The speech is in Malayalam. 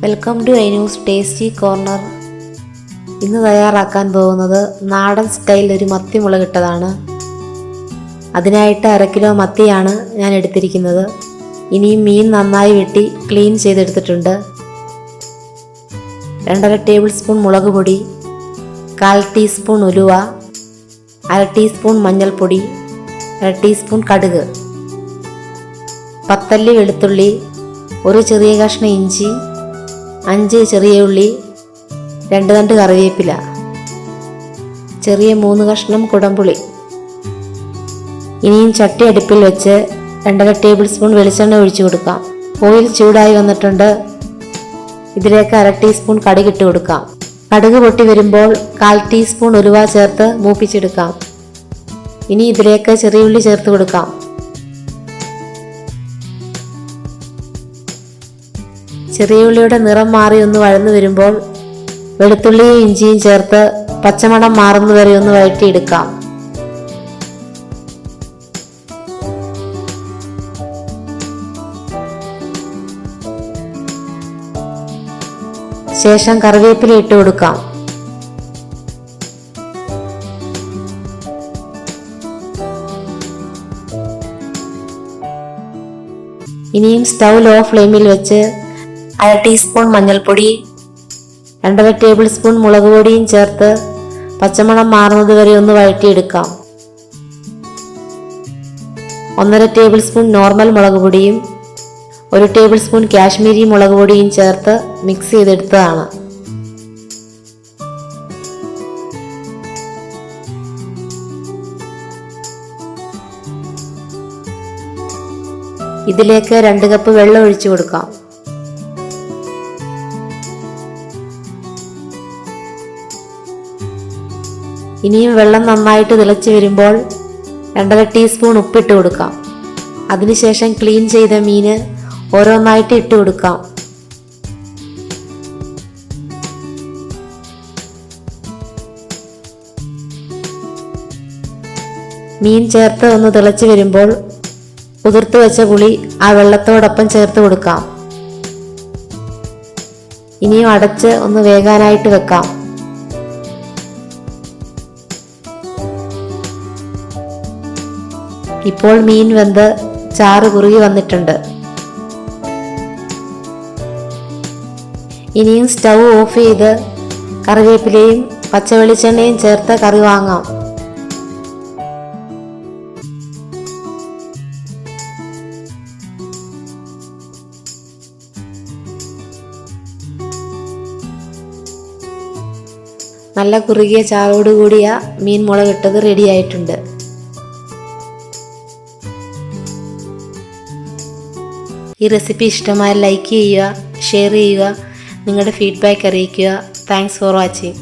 Welcome to news tasty corner ഇന്ന് തയ്യാറാക്കാൻ പോകുന്നത് നാടൻ സ്റ്റൈൽ ഒരു മത്തി മുളകിട്ടതാണ്. അതിനായിട്ട് അര കിലോ മത്തിയാണ് ഞാൻ എടുത്തിരിക്കുന്നത്. ഇനിയും മീൻ നന്നായി വെട്ടി ക്ലീൻ ചെയ്തെടുത്തിട്ടുണ്ട്. രണ്ടര ടേബിൾ സ്പൂൺ മുളക് പൊടി കാൽ ടീസ്പൂൺ ഉലുവ അര ടീസ്പൂൺ മഞ്ഞൾപ്പൊടി അര ടീസ്പൂൺ കടുക് പത്തല്ലി വെളുത്തുള്ളി ഒരു ചെറിയ കഷ്ണം ഇഞ്ചി അഞ്ച് ചെറിയ ഉള്ളി രണ്ട് തണ്ട് കറിവേപ്പില ചെറിയ മൂന്ന് കഷ്ണം കുടംപുളി. ഇനിയും ചട്ടി അടുപ്പിൽ വെച്ച് രണ്ടര ടേബിൾ സ്പൂൺ വെളിച്ചെണ്ണ ഒഴിച്ചു കൊടുക്കാം. ഓയിൽ ചൂടായി വന്നിട്ടുണ്ട്. ഇതിലേക്ക് അര ടീസ്പൂൺ കടുക് ഇട്ട് കൊടുക്കാം. കടുക് പൊട്ടി വരുമ്പോൾ കാൽ ടീസ്പൂൺ ഉലുവ ചേർത്ത് മൂപ്പിച്ചെടുക്കാം. ഇനി ഇതിലേക്ക് ചെറിയ ഉള്ളി ചേർത്ത് കൊടുക്കാം. ചെറിയ ഉള്ളിയുടെ നിറം മാറി ഒന്ന് വഴന്നു വരുമ്പോൾ വെളുത്തുള്ളിയും ഇഞ്ചിയും ചേർത്ത് പച്ചമണം മാറുന്നു വരെ ഒന്ന് വഴറ്റിയെടുക്കാം. ശേഷം കറിവേപ്പില ഇട്ട് കൊടുക്കാം. ഇനിയും സ്റ്റൗ ലോ ഫ്ലെയിമിൽ വെച്ച് അര ടീസ്പൂൺ മഞ്ഞൾപ്പൊടി രണ്ടര ടേബിൾ സ്പൂൺ മുളക് പൊടിയും ചേർത്ത് പച്ചമണം മാറുന്നത് വരെ ഒന്ന് വഴറ്റിയെടുക്കാം. ഒന്നര ടേബിൾ സ്പൂൺ നോർമൽ മുളക് പൊടിയും ഒരു ടേബിൾ സ്പൂൺ കാശ്മീരി മുളക് പൊടിയും ചേർത്ത് മിക്സ് ചെയ്തെടുത്തതാണ്. ഇതിലേക്ക് രണ്ട് കപ്പ് വെള്ളം ഒഴിച്ചു കൊടുക്കാം. ഇനിയും വെള്ളം നന്നായിട്ട് തിളച്ചു വരുമ്പോൾ രണ്ടര ടീസ്പൂൺ ഉപ്പിട്ട് കൊടുക്കാം. അതിനുശേഷം ക്ലീൻ ചെയ്ത മീന് ഓരോന്നായിട്ട് ഇട്ട് കൊടുക്കാം. മീൻ ചേർത്ത് ഒന്ന് തിളച്ചു വരുമ്പോൾ കുതിർത്ത് വെച്ച പുളി ആ വെള്ളത്തോടൊപ്പം ചേർത്ത് കൊടുക്കാം. ഇനിയും അടച്ച് ഒന്ന് വേകാനായിട്ട് വെക്കാം. ഇപ്പോൾ മീൻ വെന്ത് ചാറ് കുറുകി വന്നിട്ടുണ്ട്. ഇനിയും സ്റ്റൗ ഓഫ് ചെയ്ത് കറിവേപ്പിലയും പച്ചവെളിച്ചെണ്ണയും ചേർത്ത് കറി വാങ്ങാം. നല്ല കുറുകിയ ചാറോടുകൂടിയ മീൻ മുളകിട്ടത് റെഡി ഈ റെസിപ്പി ഇഷ്ടമായ ലൈക്ക് ചെയ്യുക ഷെയർ ചെയ്യുക നിങ്ങളുടെ ഫീഡ്ബാക്ക് അറിയിക്കുക. Thanks for watching